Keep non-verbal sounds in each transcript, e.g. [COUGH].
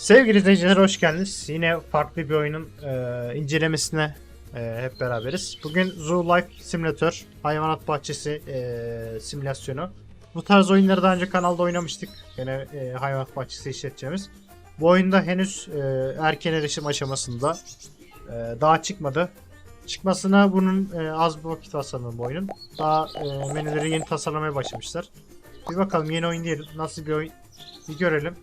Sevgili izleyiciler hoş geldiniz. Yine farklı bir oyunun e, incelemesine e, hep beraberiz. Bugün Zoo Life Simulator, hayvanat bahçesi e, simülasyonu. Bu tarz oyunları daha önce kanalda oynamıştık. Yine e, hayvanat bahçesi işleteceğimiz. Bu oyunda henüz e, erken erişim aşamasında. E, daha çıkmadı. Çıkmasına bunun e, az bir vakit var sanırım bu oyunun. Daha e, menüleri yeni tasarlamaya başlamışlar. Bir bakalım yeni oyun değil. Nasıl bir oyun bir görelim.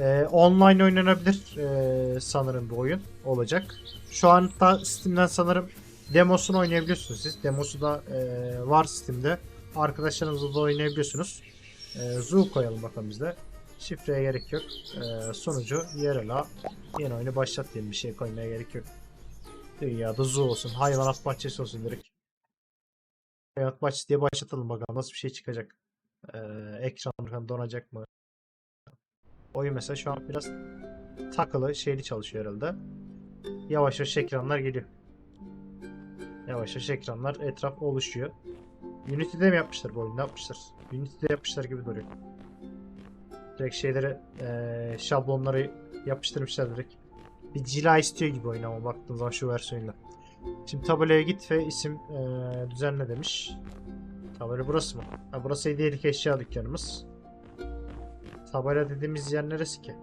Ee, online oynanabilir ee, sanırım bu oyun olacak. Şu an da Steam'den sanırım demosunu oynayabiliyorsunuz siz. Demosu da ee, var Steam'de. Arkadaşlarınızla da oynayabiliyorsunuz. Ee, Zoo koyalım bakalım bizde. Şifreye gerek yok. Ee, sonucu yerel A. Yeni oyunu başlat diyelim. Bir şey koymaya gerek yok. Dünyada Zoo olsun. Hayvanat bahçesi olsun direkt. Hayvanat bahçesi diye başlatalım bakalım nasıl bir şey çıkacak. Ee, ekran donacak mı? Oyun mesela şu an biraz takılı şeyli çalışıyor herhalde. Yavaş yavaş ekranlar geliyor. Yavaş yavaş ekranlar etraf oluşuyor. Unity'de mi yapmışlar bu oyunu? Ne yapmışlar? Unity'de yapmışlar gibi duruyor. Direkt şeyleri eee, şablonları yapıştırmışlar direkt. Bir cila istiyor gibi oyun ama baktığın zaman şu versiyonda. Şimdi tabelaya git ve isim eee, düzenle demiş. Tabela burası mı? Ha, burası hediyelik eşya dükkanımız. Tabela dediğimiz yer neresi ki?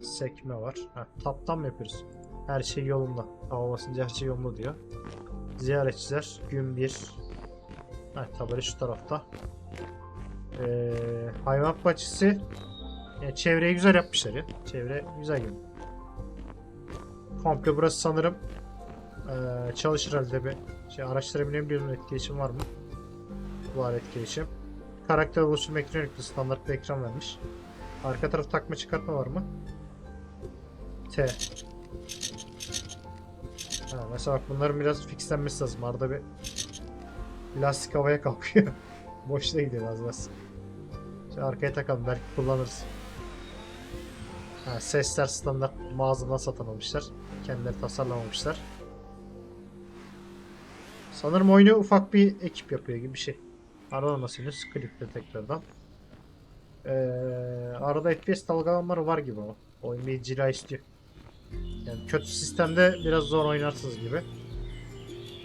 Sekme var. Ha, taptan mı yapıyoruz? Her şey yolunda. Hava basınca her şey yolunda diyor. Ziyaretçiler gün 1. Ha, tabela şu tarafta. Ee, hayvan bahçesi. Yani çevreyi güzel yapmışlar ya. Çevre güzel gibi. Komple burası sanırım ee, çalışır halde bir şey araştırabilen bir etkileşim var mı? Var etkileşim. Karakter oluşturma ekranı yüklü standart bir ekran vermiş. Arka taraf takma çıkartma var mı? T. Ha, mesela bak bunların biraz fixlenmesi lazım. Arada bir lastik havaya kalkıyor. [LAUGHS] Boşta gidiyor az biraz. Şimdi arkaya takalım belki kullanırız. Ha, sesler standart mağazadan satın. Kendileri tasarlamamışlar. Sanırım oyunu ufak bir ekip yapıyor gibi bir şey. Aralamasınız kliple tekrardan. Ee, arada FPS dalgalanmaları var gibi ama. Oyun cila istiyor. Yani kötü sistemde biraz zor oynarsınız gibi.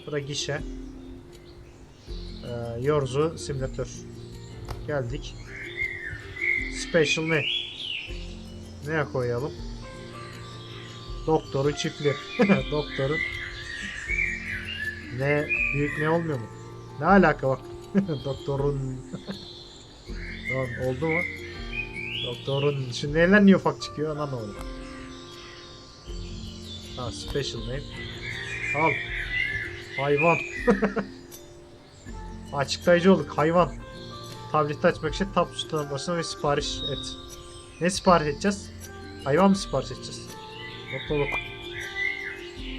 Bu da gişe. Ee, Yorzu simülatör. Geldik. Special ne? Neye koyalım? Doktoru çiftli. [LAUGHS] Doktoru. Ne büyük ne olmuyor mu? Ne alaka bak. [LAUGHS] Doktorun. [LAUGHS] Tamam oldu mu? Doktorun şu neler niye ufak çıkıyor oldu. Ha special name. Al. Hayvan. [LAUGHS] Açıklayıcı olduk hayvan. Tableti açmak için tab tuşuna basın ve sipariş et. Ne sipariş edeceğiz? Hayvan mı sipariş edeceğiz? Mutluluk.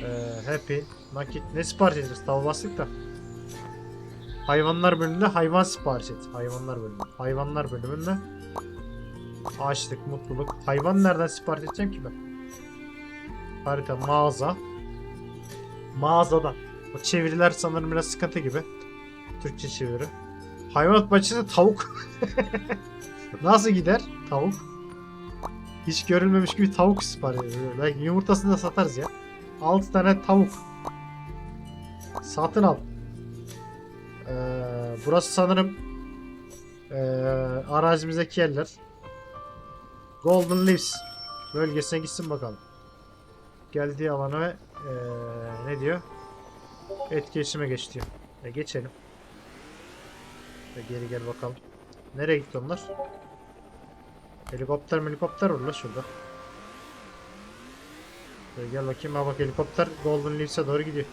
Ee, happy. Nakit. Ne sipariş edeceğiz? Tab bastık da. Hayvanlar bölümünde hayvan sipariş et. Hayvanlar bölümü. Hayvanlar bölümünde açlık, mutluluk. Hayvan nereden sipariş edeceğim ki ben? Harita, mağaza. Mağazada. O çeviriler sanırım biraz sıkıntı gibi. Türkçe çeviri. Hayvanat bahçesinde tavuk. [LAUGHS] Nasıl gider? Tavuk. Hiç görülmemiş gibi tavuk sipariş ediyor. Belki yumurtasını da satarız ya. 6 tane tavuk. Satın al. Ee, burası sanırım ee, arazimizdeki yerler. Golden Leaves bölgesine gitsin bakalım. Geldiği alana ve ee, ne diyor? Etkileşime geç diyor. E, geçelim. E, geri gel bakalım. Nereye gitti onlar? Helikopter helikopter var la şurada. E, gel bakayım ha bak helikopter Golden Leaves'e doğru gidiyor.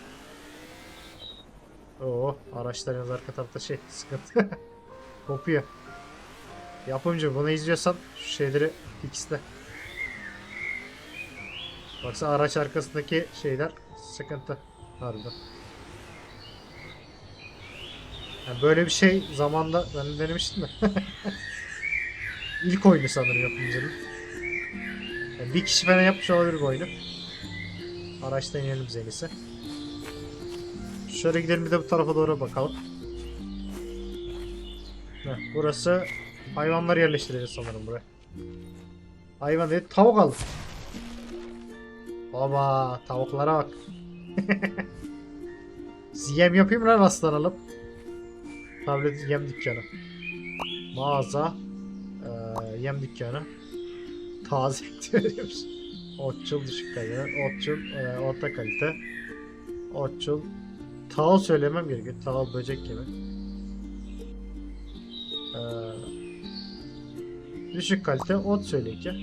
Oo, araçlarınız arka tarafta şey sıkıntı. [LAUGHS] Kopuyor. Yapımcı bunu izliyorsan şu şeyleri fixle. Baksana araç arkasındaki şeyler sıkıntı. Harbiden. Yani böyle bir şey zamanda ben de denemiştim de. [LAUGHS] İlk oyunu sanırım yapımcının. Yani bir kişi falan yapmış olabilir bu oyunu. Araçtan inelim en. Şöyle gidelim bir de bu tarafa doğru bakalım. Heh, burası hayvanlar yerleştireceğiz sanırım buraya. Hayvan değil tavuk aldım. Baba tavuklara bak. [LAUGHS] yem yapayım lan aslan alıp? Tablet yem dükkanı. Mağaza. eee, yem dükkanı. Taze [LAUGHS] veriyormuş. Otçul düşük kalite. Otçul eee, orta kalite. Otçul. Tağıl söylemem gerekiyor. Tağıl böcek gibi. Eee, düşük kalite ot söyleyek ya.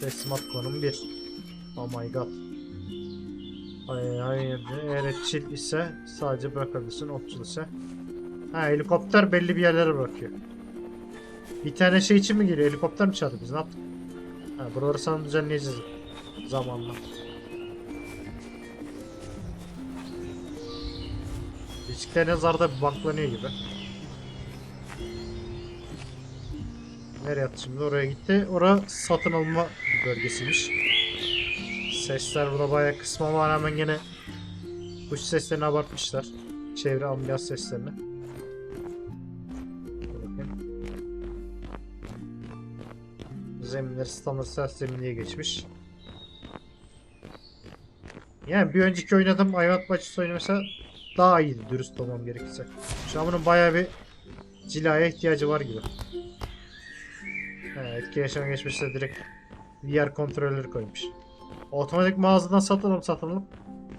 Teslimat konum 1. Oh my god. Hayır, hayır. Eğer etçil ise sadece bırakabilirsin. Otçul ise. Ha helikopter belli bir yerlere bırakıyor. Bir tane şey için mi geliyor? Helikopter mi çağırdı biz? Ne yaptık? Ha buraları sana düzenleyeceğiz zamanla. İlişkiler nazarda bir banklanıyor gibi. Nereye attı şimdi? Oraya gitti. Ora satın alma bölgesiymiş. Sesler burada bayağı kısmama rağmen gene kuş seslerini abartmışlar. Çevre ambiyans seslerini. Zeminler standart ses zemin diye geçmiş. Yani bir önceki oynadığım hayvat bahçesi oyunu mesela daha iyiydi dürüst olmam gerekirse. Şu an bunun bayağı bir cilaya ihtiyacı var gibi. Evet, etkileşime geçmişse direkt VR kontrolleri koymuş. Otomatik mağazadan satın alıp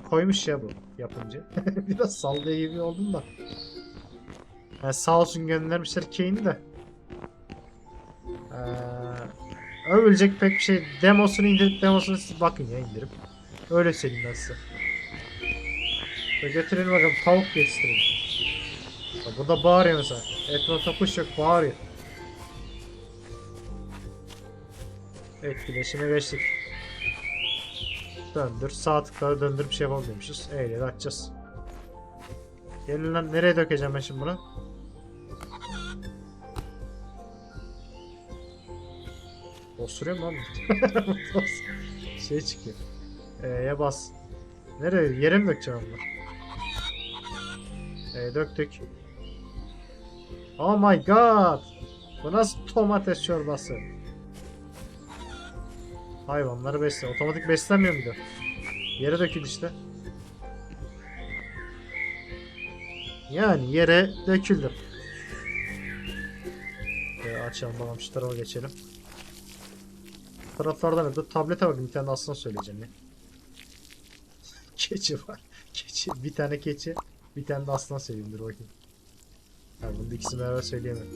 koymuş ya bu yapımcı. [LAUGHS] Biraz sallıyor gibi oldum da. Yani sağ olsun göndermişler Kane'i de. Ee, övülecek pek bir şey. Demosunu indirip demosunu siz bakın ya indirip. Öyle söyleyeyim ben size. Ve götürelim bakalım tavuk yetiştirelim. Bak Burada bağırıyor mesela. Etrafta kuş yok bağırıyor. Etkileşime geçtik. Döndür. Sağ tıkları döndürüp şey yapamıyormuşuz. Eyle açacağız. Gelin lan nereye dökeceğim ben şimdi bunu? Osuruyor mu abi? [LAUGHS] şey çıkıyor. E'ye bas. Nereye? Yere mi dökeceğim bunu? E döktük. Oh my god. Bu nasıl domates çorbası? Hayvanları besle. Otomatik beslenmiyor muydu? Yere döküldü işte. Yani yere döküldü. Ee, açalım bakalım şu tarafa geçelim. Taraflardan öde. Tablete bakın bir tane aslan söyleyeceğim ya. [LAUGHS] keçi var. Keçi. Bir tane keçi. Bir tane de aslan dur bakayım. Ha, bunu ikisini beraber söyleyemem.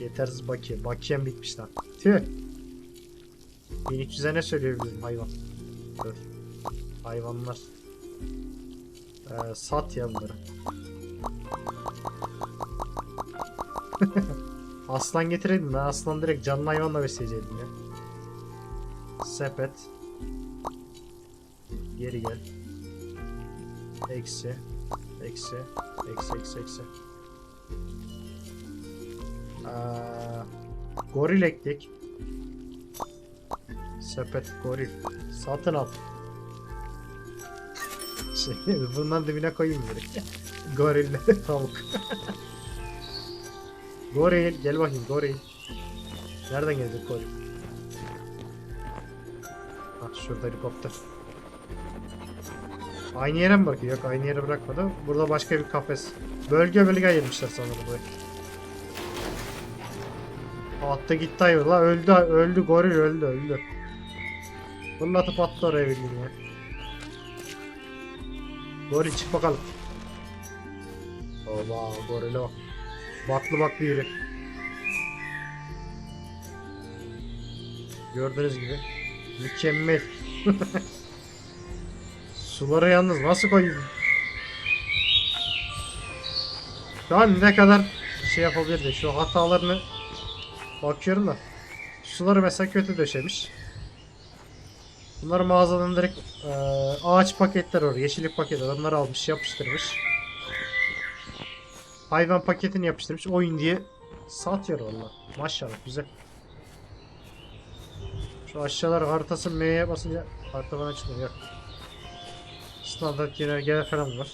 Yetersiz bakiye. Bakiyem bitmiş lan. Tüh. 1300'e ne söyleyebilirim hayvan? Dur. Hayvanlar. Ee, sat ya bunları. [LAUGHS] aslan getireydim ben aslan direkt canlı hayvanla besleyecektim ya. Sepet. Geri gel. Eksi. Eksi. Eksi eksi eksi. Aa, goril ektik. Sepet goril. Satın al. Şey, [LAUGHS] bundan dibine koyayım direkt. [LAUGHS] Gorille tavuk. [LAUGHS] goril gel bakayım goril. Nereden gelecek goril? Bak şurada helikopter. Aynı yere mi bakıyor? Yok aynı yere bırakmadı. Burada başka bir kafes. Bölge bölge ayırmışlar sanırım burayı. Attı gitti hayvan la öldü öldü goril öldü öldü. Fırlatıp attı oraya bildiğin ya. Goril çık bakalım. Oba gorile bak. Baklı baklı yürü. Gördüğünüz gibi. Mükemmel. [LAUGHS] Suları yalnız nasıl koyayım? An ne kadar şey yapabilirdi. Şu hatalarını bakıyorum da. Suları mesela kötü döşemiş. Bunları mağazadan direkt e, ağaç paketler var. Yeşillik paketler. Onları almış yapıştırmış. Hayvan paketini yapıştırmış. Oyun diye satıyor valla. Maşallah güzel. Şu aşağılar haritası M'ye basınca harita bana çıkıyor. Yok. Standart genel falan var.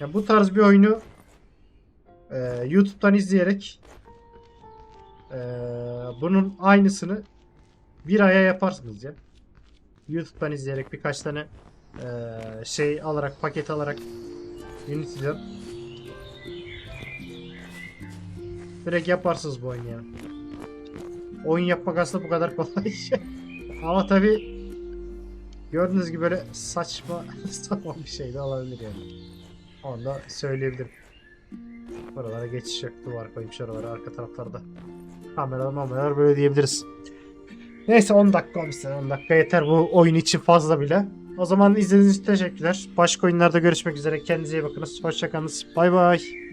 Yani bu tarz bir oyunu e, YouTube'dan izleyerek e, bunun aynısını bir aya yaparsınız ya. YouTube'dan izleyerek birkaç tane eee, şey alarak, paket alarak Unity'den direkt yaparsınız bu oyunu yani. Oyun yapmak aslında bu kadar kolay. [LAUGHS] Ama tabi gördüğünüz gibi böyle saçma [LAUGHS] sapan bir şey de olabilir yani. Onu da söyleyebilirim. Buralara geçiş yok. Duvar koymuş oralara arka taraflarda. Kameralar kameralar böyle diyebiliriz. Neyse 10 dakika olmuşsun. 10 dakika yeter bu oyun için fazla bile. O zaman izlediğiniz için teşekkürler. Başka oyunlarda görüşmek üzere. Kendinize iyi bakınız. Hoşçakalınız. Bay bay.